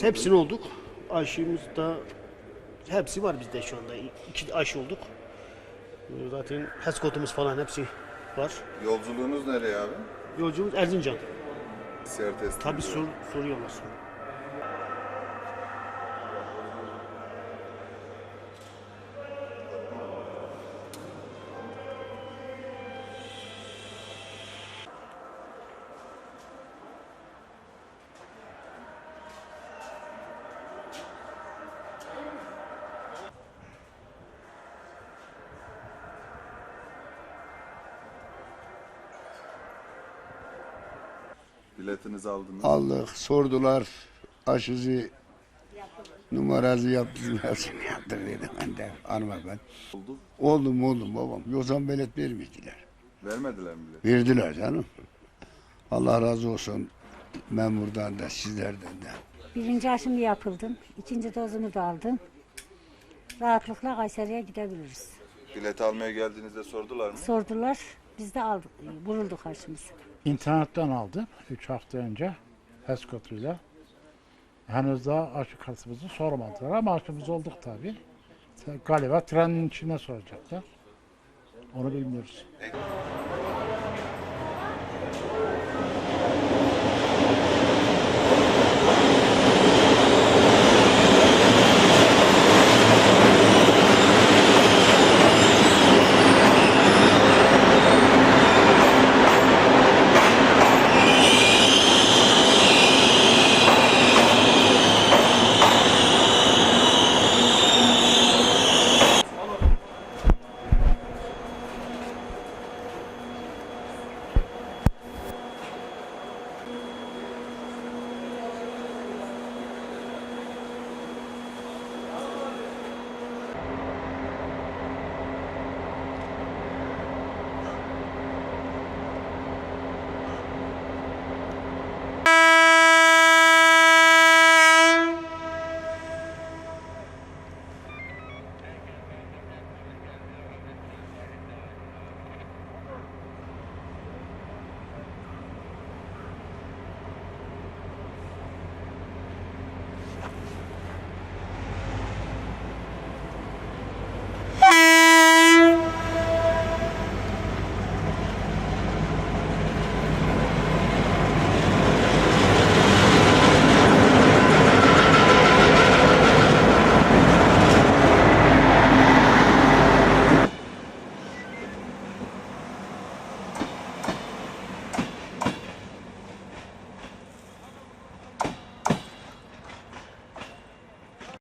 Hepsini olduk. Aşımız da hepsi var bizde şu anda. İki aşı olduk. Ee, Zaten HESKOT'umuz falan hepsi var. Yolculuğunuz nereye abi? Yolcumuz Erzincan. PCR testi. Tabii sor, soruyorlar sonra. Biletinizi aldınız. Aldık, sordular. Aşısı numarası yaptım, hepsini yaptım dedim ben de hanıma ben. Oldu. Oldum oldum babam. Yoksa belet vermediler. Vermediler mi bilet? Verdiler canım. Allah razı olsun memurdan da sizlerden de. Birinci aşımı yapıldım. ikinci dozumu da aldım. Rahatlıkla Kayseri'ye gidebiliriz. Bilet almaya geldiğinizde sordular mı? Sordular, biz de aldık, vurulduk aşımızı. İnternetten aldım 3 hafta önce HESKOT'uyla. Henüz daha aşı kartımızı sormadılar ama aşımız olduk tabii. Galiba trenin içine soracaklar. Onu bilmiyoruz.